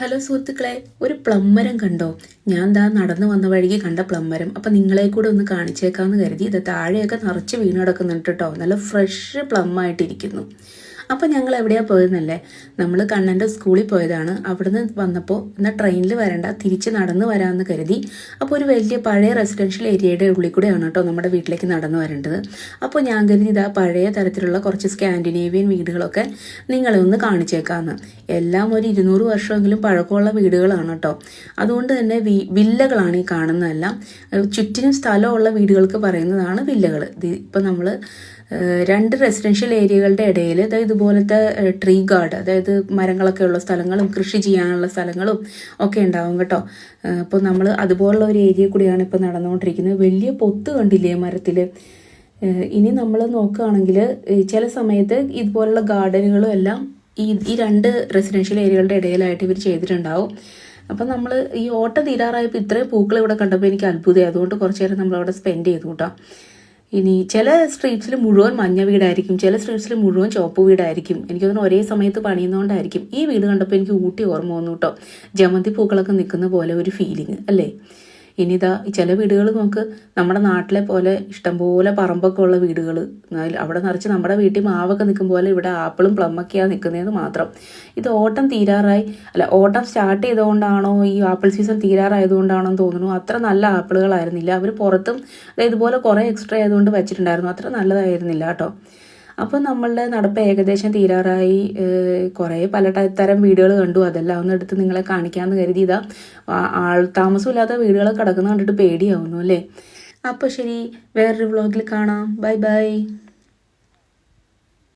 Hello സുഹൃത്തുക്കളെ ഒരു പ്ലംമരം കണ്ടോ? ഞാൻ ദാ നടന്നു വന്ന വഴിക്ക് കണ്ട പ്ലംമരം അപ്പം നിങ്ങളെ കൂടെ ഒന്ന് കാണിച്ചേക്കാമെന്ന് കരുതി ഇത് താഴെയൊക്കെ നിറച്ച് വീണ് കിടക്കുന്നുണ്ട് കേട്ടോ. നല്ല ഫ്രഷ് പ്ലം ആയിട്ടിരിക്കുന്നു. അപ്പം ഞങ്ങൾ എവിടെയാണ് പോയതെന്നല്ലേ നമ്മൾ കണ്ണന്റെ സ്കൂളിൽ പോയതാണ്. അവിടുന്ന് വന്നപ്പോൾ എന്നാൽ ട്രെയിനിൽ വരണ്ട തിരിച്ച് നടന്ന് വരാമെന്ന് കരുതി. അപ്പോൾ ഒരു വലിയ പഴയ റെസിഡൻഷ്യൽ ഏരിയയുടെ ഉള്ളിൽ കൂടെയാണ് കേട്ടോ നമ്മുടെ വീട്ടിലേക്ക് നടന്നു വരേണ്ടത്. അപ്പോൾ ഞാൻ കരുതി ഇതാ പഴയ തരത്തിലുള്ള കുറച്ച് സ്കാൻഡിനേവിയൻ വീടുകളൊക്കെ നിങ്ങളെ ഒന്ന് കാണിച്ചേക്കാമെന്ന് എല്ലാം ഒരു ഇരുന്നൂറ് വർഷമെങ്കിലും പഴക്കമുള്ള വീടുകളാണ് കേട്ടോ. അതുകൊണ്ട് തന്നെ വി വില്ലകളാണ് ഈ കാണുന്നതെല്ലാം. ചുറ്റിനും സ്ഥലമുള്ള വീടുകൾക്ക് പറയുന്നതാണ് വില്ലകൾ ഇത് ഇപ്പം നമ്മൾ രണ്ട് റെസിഡൻഷ്യൽ ഏരിയകളുടെ ഇടയിൽ അതായത് ഇതുപോലത്തെ ട്രീ ഗാർഡ് അതായത് മരങ്ങളൊക്കെ ഉള്ള സ്ഥലങ്ങളും കൃഷി ചെയ്യാനുള്ള സ്ഥലങ്ങളും ഒക്കെ ഉണ്ടാവും കേട്ടോ. അപ്പോൾ നമ്മൾ അതുപോലുള്ള ഒരു ഏരിയ കൂടിയാണ് ഇപ്പോൾ നടന്നുകൊണ്ടിരിക്കുന്നത്. വലിയ പൊത്ത് കണ്ടില്ലേ മരത്തിൽ? ഇനി നമ്മൾ നോക്കുകയാണെങ്കിൽ ചില സമയത്ത് ഇതുപോലുള്ള ഗാർഡനുകളും എല്ലാം ഈ ഈ രണ്ട് റെസിഡൻഷ്യൽ ഏരിയകളുടെ ഇടയിലായിട്ട് ഇവർ ചെയ്തിട്ടുണ്ടാവും. അപ്പം നമ്മൾ ഈ ഓട്ടം തീരാറായപ്പോൾ ഇത്രയും പൂക്കൾ ഇവിടെ കണ്ടപ്പോൾ എനിക്ക് അത്ഭുതമായി. അതുകൊണ്ട് കുറച്ച് നേരം നമ്മൾ അവിടെ സ്പെൻഡ് ചെയ്തു കേട്ടോ. ഇനി ചില സ്ട്രീറ്റ്സിൽ മുഴുവൻ മഞ്ഞ വീടായിരിക്കും ചില സ്ട്രീറ്റ്സിൽ മുഴുവൻ ചുവപ്പ് വീടായിരിക്കും. എനിക്ക് തോന്നുന്നു ഒരേ സമയത്ത് പണിയുന്നതുകൊണ്ടായിരിക്കും ഈ വീട് കണ്ടപ്പോൾ എനിക്ക് ഊട്ടി ഓർമ്മ വന്നു കേട്ടോ ജമന്തി പൂക്കളൊക്കെ നിൽക്കുന്ന പോലെ ഒരു ഫീലിംഗ് അല്ലേ? ഇനി ഇതാ ചില വീടുകൾ നമുക്ക് നമ്മുടെ നാട്ടിലെ പോലെ ഇഷ്ടംപോലെ പറമ്പൊക്കെ ഉള്ള വീടുകൾ അവിടെ നിറച്ച് നമ്മുടെ വീട്ടിൽ മാവൊക്കെ നിൽക്കും പോലെ ഇവിടെ ആപ്പിളും പ്ലമ്മൊക്കെയാണ് നിൽക്കുന്നതെന്ന് മാത്രം. ഇത് ഓട്ടം തീരാറായി. അല്ല ഓട്ടം സ്റ്റാർട്ട് ചെയ്തുകൊണ്ടാണോ ഈ ആപ്പിൾ സീസൺ തീരാറായതുകൊണ്ടാണോ എന്ന് തോന്നുന്നു. അത്ര നല്ല ആപ്പിളുകളായിരുന്നില്ല. അവർ പുറത്തും ഇതുപോലെ കുറേ എക്സ്ട്രാ ആയതുകൊണ്ട് വെച്ചിട്ടുണ്ടായിരുന്നു. അത്ര നല്ലതായിരുന്നില്ല കേട്ടോ. അപ്പം നമ്മളുടെ നടപ്പ് ഏകദേശം തീരാറായി. കുറേ പല തരം വീടുകൾ കണ്ടു. അതെല്ലാം ഒന്ന് എടുത്ത് നിങ്ങളെ കാണിക്കാമെന്ന് കരുതി ഇതാ. ആൾ താമസമില്ലാത്ത വീടുകൾ കിടക്കുന്ന കണ്ടിട്ട് പേടിയാവുന്നു അല്ലേ? അപ്പോൾ ശരി വേറൊരു വ്ളോഗിൽ കാണാം. Bye bye.